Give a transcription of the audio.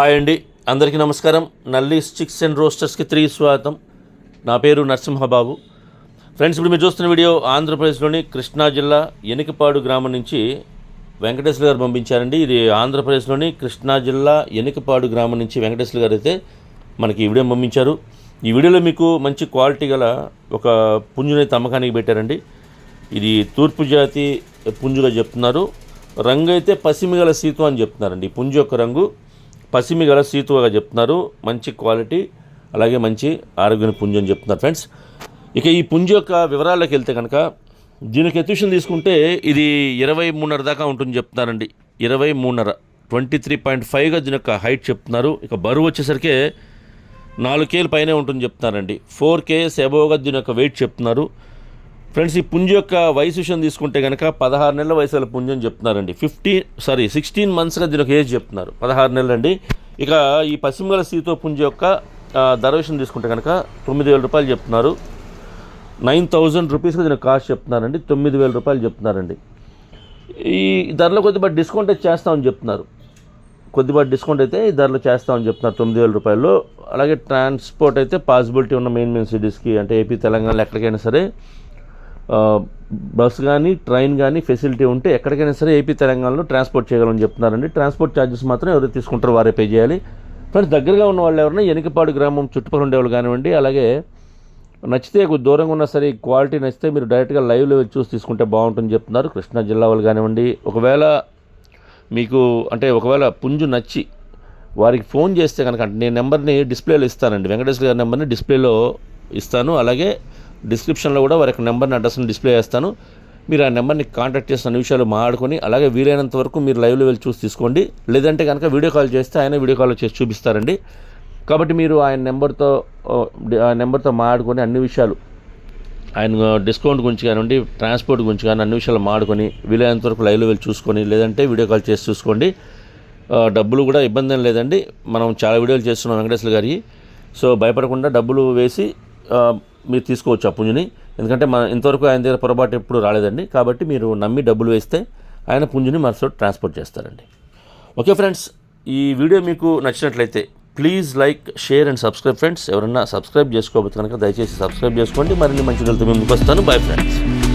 Hi అండి. అందరికీ నమస్కారం. నల్లి చిక్స్ అండ్ రోస్టర్స్కి త్రీ స్వాగతం. నా పేరు నరసింహబాబు. ఫ్రెండ్స్ ఇప్పుడు మీరు చూస్తున్న వీడియో ఆంధ్రప్రదేశ్లోని కృష్ణా జిల్లా ఎనికపాడు గ్రామం నుంచి వెంకటేశ్వర గారు పంపించారండి. ఇది ఆంధ్రప్రదేశ్లోని కృష్ణా జిల్లా ఎనికపాడు గ్రామం నుంచి వెంకటేశ్వర గారు అయితే మనకి ఈ వీడియో పంపించారు. ఈ వీడియోలో మీకు మంచి క్వాలిటీ గల ఒక పుంజునైతే అమ్మకానికి పెట్టారండి. ఇది తూర్పు జాతి పుంజుగా చెప్తున్నారు. రంగు అయితే పసిమిగల సీతం అని చెప్తున్నారండి. ఈ పుంజు యొక్క రంగు పసిమి గల సీతువగా చెప్తున్నారు. మంచి క్వాలిటీ అలాగే మంచి ఆరోగ్య పుంజు అని చెప్తున్నారు ఫ్రెండ్స్. ఇక ఈ పుంజు యొక్క వివరాల్లోకి వెళ్తే కనుక దీనికి ఎత్తుషన్ తీసుకుంటే ఇది ఇరవై మూడున్నర దాకా ఉంటుంది చెప్తున్నారండి. ఇరవై మూడున్నర ట్వంటీ త్రీ పాయింట్ ఫైవ్గా దీని యొక్క హైట్ చెప్తున్నారు. ఇక బరువు వచ్చేసరికి నాలుగు కేలు పైనే ఉంటుంది చెప్తున్నారండి. ఫోర్ కేస్ అబోవ్గా దీని యొక్క వెయిట్ చెప్తున్నారు. ఫ్రెండ్స్ ఈ పుంజు యొక్క వయసు విషయం తీసుకుంటే కనుక పదహారు నెలల వయసు గల పుంజు అని చెప్తున్నారండి. ఫిఫ్టీన్ సారీ సిక్స్టీన్ మంత్స్గా దీనికి ఏజ్ చెప్తున్నారు. పదహారు నెలలు అండి ఇక ఈ పశ్చిమగల సీతో పుంజు యొక్క ధర విషయం తీసుకుంటే కనుక తొమ్మిది వేల రూపాయలు చెప్తున్నారు. నైన్ థౌజండ్ రూపీస్గా దీనికి కాస్ట్ చెప్తున్నారండి. తొమ్మిది వేల రూపాయలు చెప్తున్నారండి. ఈ ధరలో కొద్దిగా డిస్కౌంట్ అయితే చేస్తామని చెప్తున్నారు. కొద్దిపాటి డిస్కౌంట్ అయితే ఈ ధరలో చేస్తామని చెప్తున్నారు తొమ్మిది వేల రూపాయలు అలాగే ట్రాన్స్పోర్ట్ అయితే పాసిబిలిటీ ఉన్న మెయిన్ మెయిన్ సిటీస్కి అంటే ఏపీ తెలంగాణలో ఎక్కడికైనా సరే బస్ కానీ ట్రైన్ కానీ ఫెసిలిటీ ఉంటే ఎక్కడికైనా సరే ఏపీ తెలంగాణలో ట్రాన్స్పోర్ట్ చేయగలని చెప్తున్నారండి. ట్రాన్స్పోర్ట్ ఛార్జెస్ మాత్రం ఎవరు తీసుకుంటారో వారే పే చేయాలి. ఫ్రెండ్స్ దగ్గరగా ఉన్న వాళ్ళు ఎవరైనా ఎనికపాడు గ్రామం చుట్టుపక్కల ఉండేవాళ్ళు కానివ్వండి అలాగే నచ్చితే దూరంగా ఉన్నా సరే క్వాలిటీ నచ్చితే మీరు డైరెక్ట్గా లైవ్లో వెళ్ళి చూసి తీసుకుంటే బాగుంటుంది చెప్తున్నారు. కృష్ణా జిల్లా వాళ్ళు కానివ్వండి ఒకవేళ మీకు అంటే ఒకవేళ పుంజు నచ్చి వారికి ఫోన్ చేస్తే కనుక అంటే నేను నెంబర్ని డిస్ప్లేలో ఇస్తానండి. వెంకటేశ్వర గారి నెంబర్ని డిస్ప్లేలో ఇస్తాను. అలాగే డిస్క్రిప్షన్లో కూడా వారి యొక్క నెంబర్ని అడ్రస్ని డిస్ప్లే చేస్తాను. మీరు ఆ నెంబర్ని కాంటాక్ట్ చేసిన విషయాలు మాట్లాడుకొని అలాగే వీలైనంత వరకు మీరు లైవ్లో వెళ్ళి చూసి తీసుకోండి. లేదంటే కనుక వీడియో కాల్ చేస్తే ఆయన వీడియో కాల్ చేసి చూపిస్తారండి. కాబట్టి మీరు ఆయన నెంబర్తో ఆ, నెంబర్తో మాట్లాడుకొని అన్ని విషయాలు ఆయన డిస్కౌంట్ గురించి కానివ్వండి ట్రాన్స్పోర్ట్ గురించి కానీ అన్ని విషయాలు మాడుకొని వీలైనంత వరకు లైవ్లో వెళ్ళి చూసుకొని లేదంటే వీడియో కాల్ చేసి చూసుకోండి. డబ్బులు కూడా ఇబ్బంది ఏం లేదండి. మనం చాలా వీడియోలు చేస్తున్నాం వెంకటేశ్వర గారి సో భయపడకుండా డబ్బులు వేసి మీరు తీసుకోవచ్చు ఆ పుంజుని. ఎందుకంటే మన ఇంతవరకు ఆయన దగ్గర పొరపాటు ఎప్పుడు రాలేదండి. కాబట్టి మీరు నమ్మి డబ్బులు వేస్తే ఆయన పుంజుని మరుసటి ట్రాన్స్పోర్ట్ చేస్తారండి. ఓకే ఫ్రెండ్స్ ఈ వీడియో మీకు నచ్చినట్లయితే please like share and subscribe friends. ఎవరన్నా సబ్స్క్రైబ్ చేసుకోవచ్చు కనుక దయచేసి సబ్స్క్రైబ్ చేసుకోండి. మరిన్ని మంచి వీడియోలతో మేము ముందుకు వస్తాను. Bye friends.